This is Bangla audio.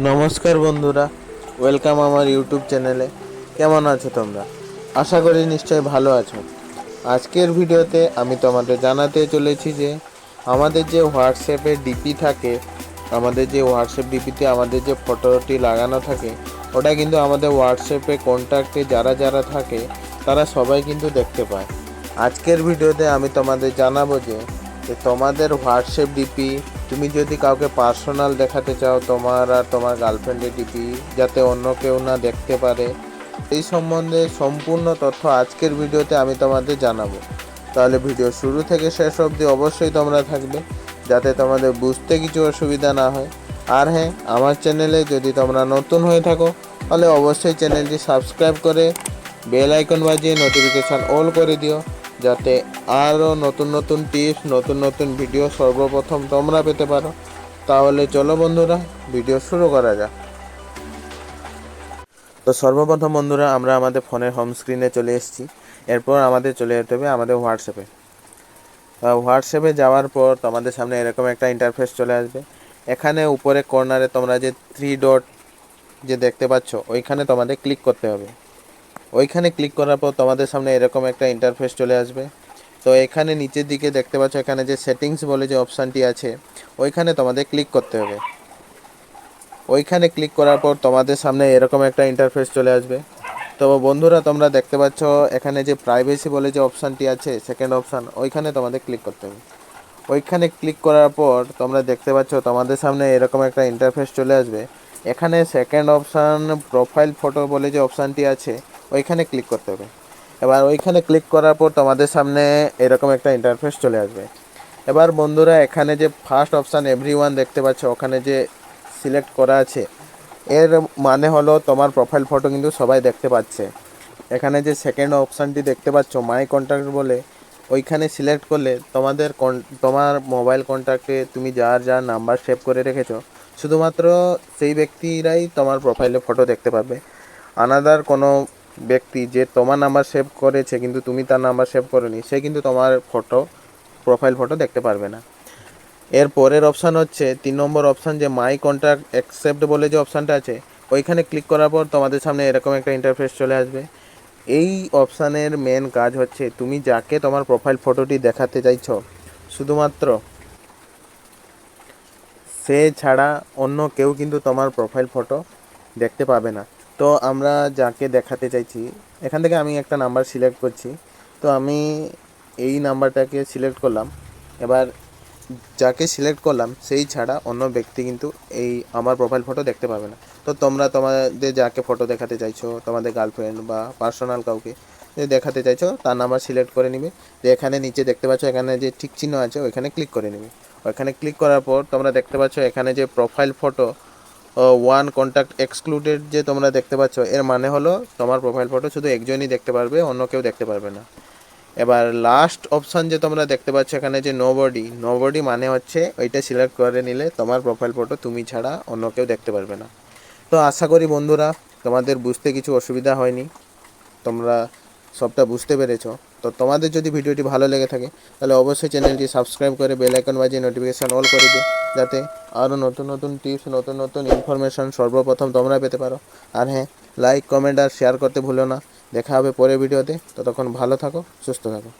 নমস্কার বন্ধুরা, ওয়েলকাম আমার ইউটিউব চ্যানেলে। কেমন আছো তোমরা? আশা করি নিশ্চয়ই ভালো আছো। আজকের ভিডিওতে আমি তোমাদের জানাতে চলেছি যে, আমাদের যে হোয়াটসঅ্যাপে ডিপি থাকে, আমাদের যে হোয়াটসঅ্যাপ ডিপিতে আমাদের যে ফটোটি লাগানো থাকে, ওটা কিন্তু আমাদের হোয়াটসঅ্যাপে কন্ট্যাক্টে যারা যারা থাকে, তারা সবাই কিন্তু দেখতে পায়। আজকের ভিডিওতে আমি তোমাদের জানাব যে তোমাদের হোয়াটসঅ্যাপ ডিপি তুমি যদি কাউকে পার্সোনাল দেখাতে চাও, তোমার আর তোমার গার্লফ্রেন্ডের ডিপি যাতে অন্য কেউ না দেখতে পারে, এই সম্বন্ধে সম্পূর্ণ তথ্য আজকের ভিডিওতে আমি তোমাদের জানাব। তাহলে ভিডিও শুরু থেকে শেষ অবধি অবশ্যই তোমরা থাকবে, যাতে তোমাদের বুঝতে কিছু অসুবিধা না হয়। আর হ্যাঁ আমার চ্যানেলে যদি তোমরা নতুন হয়ে থাকো, তাহলে অবশ্যই চ্যানেলটি সাবস্ক্রাইব করে বেল আইকন বাজিয়ে নোটিফিকেশান অল করে দিও। যাতে আরও নতুন নতুন টিপস নতুন নতুন ভিডিও সর্বপ্রথম তোমরা পেতে পারো। তাহলে চলো বন্ধুরা ভিডিও শুরু করা যাক। তো সর্বপ্রথম বন্ধুরা, আমরা আমাদের ফোনের হোম স্ক্রিনে চলে এসেছি। এরপর আমাদের চলে যেতে হবে আমাদের হোয়াটসঅ্যাপে হোয়াটসঅ্যাপে যাওয়ার পর তোমাদের সামনে এরকম একটা ইন্টারফেস চলে আসবে। এখানে উপরে কর্নারে তোমরা যে থ্রি ডট যে দেখতে পাচ্ছ, ওইখানে তোমাদের ক্লিক করতে হবে। ওইখানে ক্লিক করার পর তোমাদের সামনে এরকম একটা ইন্টারফেস চলে আসবে। তো এখানে নিচের দিকে দেখতে পাচ্ছ, এখানে যে সেটিংস বলে যে অপশানটি আছে, ওইখানে তোমাদের ক্লিক করতে হবে। ওইখানে ক্লিক করার পর তোমাদের সামনে এরকম একটা ইন্টারফেস চলে আসবে। তো বন্ধুরা, তোমরা দেখতে পাচ্ছ, এখানে যে প্রাইভেসি বলে যে অপশানটি আছে সেকেন্ড অপশান ওইখানে তোমাদের ক্লিক করতে হবে। ওইখানে ক্লিক করার পর তোমরা দেখতে পাচ্ছ, তোমাদের সামনে এরকম একটা ইন্টারফেস চলে আসবে। এখানে সেকেন্ড অপশান প্রোফাইল ফটো বলে যে অপশানটি আছে ওইখানে ক্লিক করতে হবে। এবার ওইখানে ক্লিক করার পর তোমাদের সামনে এরকম একটা ইন্টারফেস চলে আসবে। এবার বন্ধুরা, এখানে যে ফার্স্ট অপশান এভরি ওয়ান দেখতে পাচ্ছ, ওখানে যে সিলেক্ট করা আছে, এর মানে হলো তোমার প্রোফাইল ফটো কিন্তু সবাই দেখতে পাচ্ছে। এখানে যে সেকেন্ড অপশানটি দেখতে পাচ্ছ মাই কন্ট্যাক্ট বলে, ওইখানে সিলেক্ট করলে তোমাদের তোমার মোবাইল কন্ট্যাক্টে তুমি যার যার নাম্বার সেভ করে রেখেছো, শুধুমাত্র সেই ব্যক্তিরাই তোমার প্রোফাইলে ফটো দেখতে পাবে। আনাদার কোনো ব্যক্তি যে তোমার নাম্বার সেভ করেছে কিন্তু তুমি তার নাম্বার সেভ করোনি, সে কিন্তু তোমার ফটো প্রোফাইল ফটো দেখতে পারবে না। এর পরের অপশান হচ্ছে, তিন নম্বর অপশান যে মাই কন্ট্যাক্ট অ্যাকসেপ্ট বলে যে অপশানটা আছে, ওইখানে ক্লিক করার পর তোমাদের সামনে এরকম একটা ইন্টারফেস চলে আসবে। এই অপশানের মেন কাজ হচ্ছে, তুমি যাকে তোমার প্রোফাইল ফটোটি দেখাতে চাইছ, শুধুমাত্র সে ছাড়া অন্য কেউ কিন্তু তোমার প্রোফাইল ফটো দেখতে পাবে না। তো আমরা যাকে দেখাতে চাইছি, এখান থেকে আমি একটা নাম্বার সিলেক্ট করছি। তো আমি এই নাম্বারটাকে সিলেক্ট করলাম। এবার যাকে সিলেক্ট করলাম, সেই ছাড়া অন্য ব্যক্তি কিন্তু এই আমার প্রোফাইল ফটো দেখতে পাবে না। তো তোমরা তোমাদের যাকে ফটো দেখাতে চাইছো, তোমাদের গার্লফ্রেন্ড বা পার্সোনাল কাউকে যে দেখাতে চাইছো, তার নাম্বার সিলেক্ট করে নিবে। যে এখানে নিচে দেখতে পাচ্ছ, এখানে যে ঠিক চিহ্ন আছে, ওইখানে ক্লিক করে নিবে। ওইখানে ক্লিক করার পর তোমরা দেখতে পাচ্ছ, এখানে যে profile photo one contact excluded যে তোমরা দেখতে পাচ্ছ, এর মানে হলো তোমার প্রোফাইল ফটো শুধু একজনই দেখতে পারবে, অন্য কেউ দেখতে পারবে না। এবার লাস্ট অপশান যে তোমরা দেখতে পাচ্ছ এখানে যে নো বডি নো বডি মানে হচ্ছে ওইটা সিলেক্ট করে নিলে তোমার প্রোফাইল ফটো তুমি ছাড়া অন্য কেউ দেখতে পারবে না। তো আশা করি বন্ধুরা, তোমাদের বুঝতে কিছু অসুবিধা হয়নি। তোমরা সবটা বুঝতে পেরেছ। তো তোমাদের যদি ভিডিওটি ভালো লেগে থাকে, তাহলে অবশ্যই চ্যানেলটি সাবস্ক্রাইব করে বেল আইকন বাজিয়ে নোটিফিকেশান অল করে দিও, যাতে আরও নতুন নতুন টিপস নতুন নতুন ইনফরমেশান সর্বপ্রথম তোমরা পেতে পারো। আর হ্যাঁ লাইক কমেন্ট আর শেয়ার করতে ভুলো না। দেখা হবে পরের ভিডিওতে। ততক্ষণ ভালো থাকো, সুস্থ থাকো।